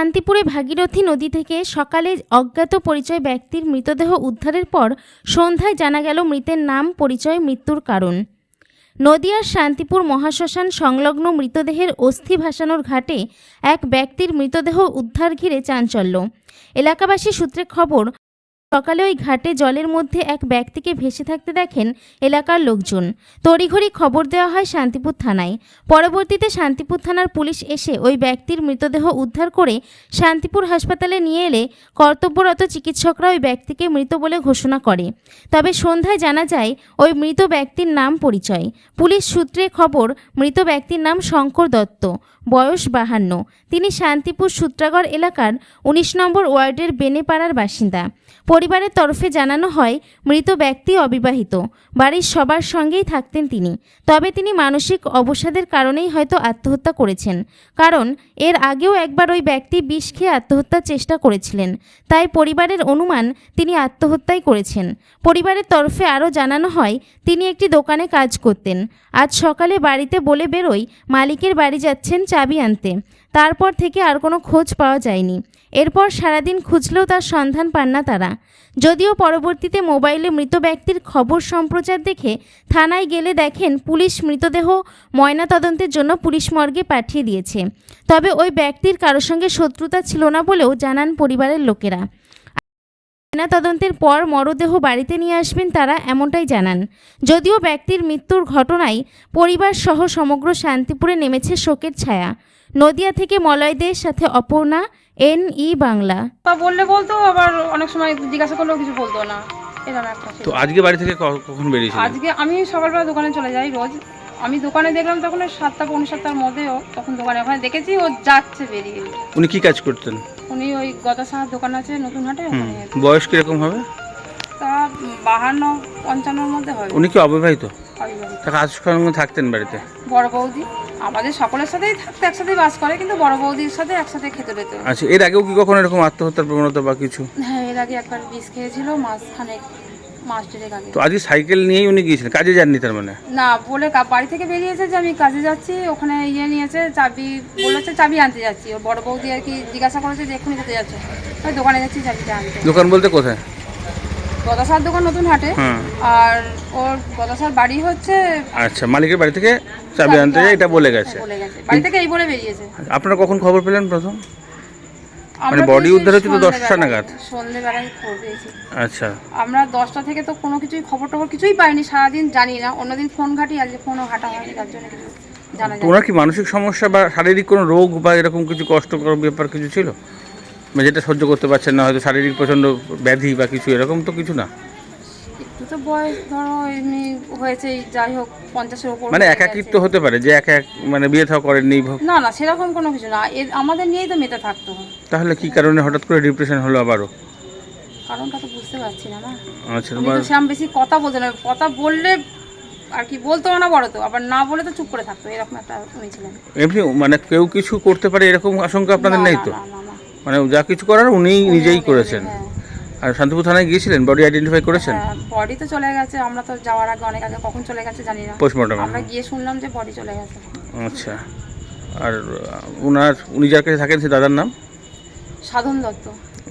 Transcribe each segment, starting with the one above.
শান্তিপুরে ভাগীরথী নদী থেকে সকালে অজ্ঞাত পরিচয় ব্যক্তির মৃতদেহ উদ্ধারের পর সন্ধ্যায় জানা গেল মৃতের নাম, পরিচয়, মৃত্যুর কারণ। নদিয়ার শান্তিপুর মহাশ্মশান সংলগ্ন মৃতদেহের অস্থি ভাসানোর ঘাটে এক ব্যক্তির মৃতদেহ উদ্ধার ঘিরে চাঞ্চল্য। এলাকাবাসী সূত্রে খবর সকালে ওই ঘাটে জলের মধ্যে এক ব্যক্তিকে ভেসে থাকতে দেখেন এলাকার লোকজন। তড়িঘড়ি খবর দেওয়া হয় শান্তিপুর থানায়। পরবর্তীতে শান্তিপুর থানার পুলিশ এসে ওই ব্যক্তির মৃতদেহ উদ্ধার করে শান্তিপুর হাসপাতালে নিয়ে এলে কর্তব্যরত চিকিৎসকরা ওই ব্যক্তিকে মৃত বলে ঘোষণা করে। তবে সন্ধ্যায় জানা যায়, ওই মৃত ব্যক্তির নাম পরিচয়। পুলিশ সূত্রে খবর, মৃত ব্যক্তির নাম শঙ্কর দত্ত, বয়স বাহান্ন। তিনি শান্তিপুর সূত্রাগড় এলাকার উনিশ নম্বর ওয়ার্ডের বেনেপাড়ার বাসিন্দা। পরিবারের তরফে জানানো হয়, মৃত ব্যক্তি অবিবাহিত। বাড়ির সবার সঙ্গেই থাকতেন তিনি। তবে তিনি মানসিক অবসাদের কারণেই হয়তো আত্মহত্যা করেছেন। কারণ, এর আগেও একবার ওই ব্যক্তি বিষ খেয়ে আত্মহত্যার চেষ্টা করেছিলেন। তাই পরিবারের অনুমান তিনি আত্মহত্যাই করেছেন। পরিবারের তরফে আরও জানানো হয়, তিনি একটি দোকানে কাজ করতেন। আজ সকালে বাড়িতে বলে বেরোই মালিকের বাড়ি যাচ্ছেন চাবি আনতে। তারপর থেকে আর কোনো খোঁজ পাওয়া যায়নি। এরপর সারাদিন খুঁজলেও তার সন্ধান পান না তারা। যদিও পরবর্তীতে মোবাইলে মৃত ব্যক্তির খবর সম্প্রচার দেখে থানায় গেলে দেখেন পুলিশ মৃতদেহ ময়নাতদন্তের জন্য পুলিশ মর্গে পাঠিয়ে দিয়েছে। তবে ওই ব্যক্তির কারোর সঙ্গে শত্রুতা ছিল না বলেও জানান পরিবারের লোকেরা। ময়নাতদন্তের পর মরদেহ বাড়িতে নিয়ে আসবেন তারা এমনটাই জানান। যদিও ব্যক্তির মৃত্যুর ঘটনায় পরিবার সহ সমগ্র শান্তিপুরে নেমেছে শোকের ছায়া। নদিয়া থেকে মলয় দেশ সাথে অপর্ণা এন ই বাংলা। তা বললে বলতো আবার অনেক সময় জিজ্ঞাসা করলেও কিছু বলতো না। এরকম একটা তো আজকে বাড়ি থেকে কখন বেরিয়েছিলেন আজকে আমি সকালবেলা দোকানে চলে যাই রোজ। আমি দোকানে দেখলাম তখন ওই সাতটা পৌনে সাতটার মধ্যেও তখন দোকানে ওখানে দেখেছি ও যাচ্ছে বেরিয়ে। উনি কি কাজ করতেন? উনি ওই গতা সাহার দোকান আছে নতুন হাটে বয়স কীরকম হবে? তা বাহান্ন পঞ্চান্নর মধ্যে হবে। উনি কি অবিবাহিত? অবিবাহিত। তা কাজ সঙ্গে থাকতেন বাড়িতে? বড় বৌদি। আমাদের সকলের সাথেই থাকতে একসাথেই বাস করে কিন্তু বড় বৌদির সাথে একসাথে খেতে পেতে। আচ্ছা এর আগেও কি কখনো এরকম আত্মহত্যার প্রবণতা বা কিছু? হ্যাঁ এর আগে একবার বিষ খেয়েছিল মাঝখানে মাস দেড়েক আগে। তো আজকে সাইকেল নিয়েই উনি গিয়েছিলেন কাজে যাননি তার মানে? না বলে কা- বাড়ি থেকে বেরিয়েছে যে আমি কাজে যাচ্ছি ওখানে ইয়ে নিয়েছে চাবি বলেছে চাবি আনতে যাচ্ছি। ওর বড় বৌদি আর কি জিজ্ঞাসা করেছে যে এক্ষুনি কোথায় যাচ্ছে? ওই দোকানে যাচ্ছি চাবিটা আনতে। দোকান বলতে কোথায়? গদাসার দোকান নতুন হাটে। আর ওর গদাসার বাড়ি হচ্ছে আচ্ছা মালিকের বাড়ি থেকে চাবি আনতে যায় এটা বলে গেছে। বাড়ি থেকে এই বলে বেরিয়েছে। আপনারা কখন খবর পেলেন প্রথম? আমরা body পেয়েছি উদ্ধার হচ্ছে তো দশটা নাগাদ? সন্ধ্যেবেলায় খবর পেয়েছি। আচ্ছা। আমরা দশটা থেকে তো কোনো কিছুই খবর টবর কিছুই পাইনি সারাদিন জানি না। অন্যদিন ফোন ঘাটি আজকে ফোনও ঘাটা হয়নি তার জন্য কিছু জানা তো যায় ওনার কি মানসিক সমস্যা বা শারীরিক কোনো রোগ বা এরকম কিছু কষ্টকর ব্যাপার কিছু ছিল? মানে যেটা সহ্য করতে পারছেন না হয়তো শারীরিক প্রচণ্ড ব্যাধি বা কিছু এরকম তো কিছু না? একটু তো বয়স ধরো এমনি হয়েছে যাই হোক পঞ্চাশের উপর মানে একাকিত্ব হতে পারে যে এক এক মানে বিয়ে থাকা করেননি না না সেরকম কোনো কিছু না। এর আমাদের নিয়েই তো মেতে থাকতো তাহলে কি কারণে হঠাৎ করে ডিপ্রেশন হলো আবারও? কারণটা তো বুঝতে পারছি না না আচ্ছা তোমার সেরকম বেশি কথা বলতে না কথা বললে আর কি বলতো না বড় তো আবার না বলে তো চুপ করে থাকতো এরকম একটা উনি ছিলেন। এমনি মানে কেউ কিছু করতে পারে এরকম আশঙ্কা আপনাদের নেই তো? না। মানে যা কিছু করার উনিই নিজেই করেছেন। হ্যাঁ। আর শান্তিপুর থানায় গিয়েছিলেন? বডি আইডেন্টিফাই করেছেন? বডি তো চলে গেছে আমরা তো যাওয়ার আগে অনেক আগে কখন চলে গেছে জানি না। পোস্টমর্টম আমরা গিয়ে শুনলাম যে বডি চলে গেছে। আচ্ছা। আর উনার উনি যার কাছে থাকেন সে দাদার নাম? সাধন দত্ত।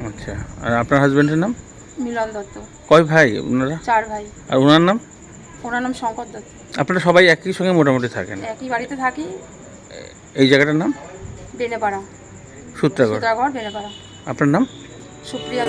আচ্ছা। আর আপনার হাজবেন্ডের নাম? মিলন দত্ত। কয় ভাই ওনারা চার ভাই। আর ওনার নাম? ওনার নাম শঙ্কর দত্ত। আপনারা সবাই একই সঙ্গে মোটামুটি থাকেন? একই বাড়িতে থাকি। এই জায়গাটার নাম? বেনেপাড়া। সূত্রাগড়। সূত্রাগড় বেলেপাড়া। আপনার নাম? সুপ্রিয়া